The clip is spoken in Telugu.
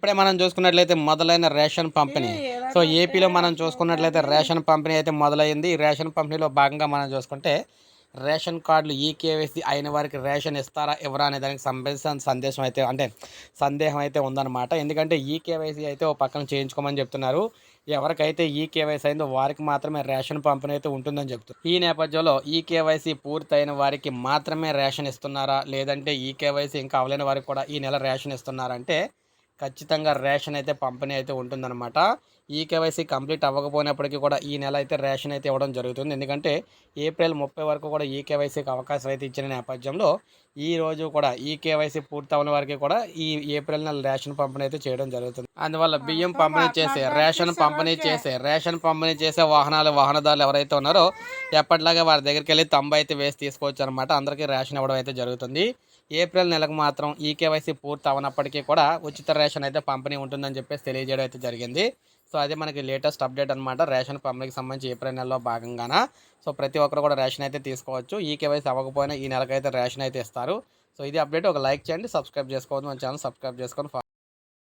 ఇప్పుడే మనం చూసుకున్నట్లయితే మొదలైన రేషన్ పంపిణీ. సో ఏపీలో మనం చూసుకున్నట్లయితే రేషన్ పంపిణీ అయితే మొదలైంది ఈ రేషన్ పంపిణీలో భాగంగా మనం చూసుకుంటే రేషన్ కార్డులు ఈ కేవైసీ అయిన వారికి రేషన్ ఇస్తారా ఎవరా అనే దానికి సంబంధించిన సందేశం అయితే అంటే సందేహం అయితే ఉందన్నమాట. ఎందుకంటే ఈ కేవైసీ అయితే ఓ పక్కన చేయించుకోమని చెప్తున్నారు. ఎవరికైతే ఈ కేవైసీ అయిందో వారికి మాత్రమే రేషన్ పంపిణీ అయితే ఉంటుందని చెప్తున్నారు. ఈ నేపథ్యంలో ఈ కేవైసీ పూర్తయిన వారికి మాత్రమే రేషన్ ఇస్తున్నారా? లేదంటే ఈ కేవైసీ ఇంకా అవలేని వారికి కూడా ఈ నెల రేషన్ ఇస్తున్నారంటే ఖచ్చితంగా రేషన్ అయితే పంపిణీ అయితే ఉంటుందన్నమాట. ఈ కేవైసీ కంప్లీట్ అవ్వకపోయినప్పటికీ కూడా ఈ నెల అయితే రేషన్ అయితే ఇవ్వడం జరుగుతుంది. ఎందుకంటే ఏప్రిల్ ముప్పై వరకు కూడా ఈ కేవైసీకి అవకాశం అయితే ఇచ్చిన నేపథ్యంలో ఈ రోజు కూడా ఈ కేవైసీ పూర్తి అవ్వని వారికి కూడా ఈ ఏప్రిల్ నెల రేషన్ పంపిణీ అయితే చేయడం జరుగుతుంది. అందువల్ల బియ్యం పంపిణీ చేసే రేషన్ పంపిణీ చేసే రేషన్ పంపిణీ చేసే వాహనాలు వాహనదారులు ఎవరైతే ఉన్నారో ఎప్పటిలాగే వారి దగ్గరికి వెళ్ళి తంబ అయితే వేసి తీసుకోవచ్చు అనమాట అందరికీ రేషన్ ఇవ్వడం అయితే జరుగుతుంది. ఏప్రిల్ నెలకు మాత్రం ఈ కేవైసీ పూర్తి అవనప్పటికీ కూడా ఉచిత రేషన్ అయితే పంపిణీ ఉంటుందని చెప్పేసి తెలియజేయడం అయితే జరిగింది. సో అదే మనకి లేటెస్ట్ అప్డేట్ అనమాట రేషన్ పంపిణీకి సంబంధించి ఏప్రిల్ నెలలో భాగంగాన? సో ప్రతి ఒక్కరు కూడా రేషన్ అయితే తీసుకోవచ్చు. ఈ కేవైసీ అవ్వకపోయినా ఈ నెలకైతే రేషన్ అయితే ఇస్తారు. సో ఇది అప్డేట్. ఒక లైక్ చేయండి సబ్స్క్రైబ్ చేసుకోవద్దు. మన ఛానల్ సబ్స్క్రైబ్ చేసుకొని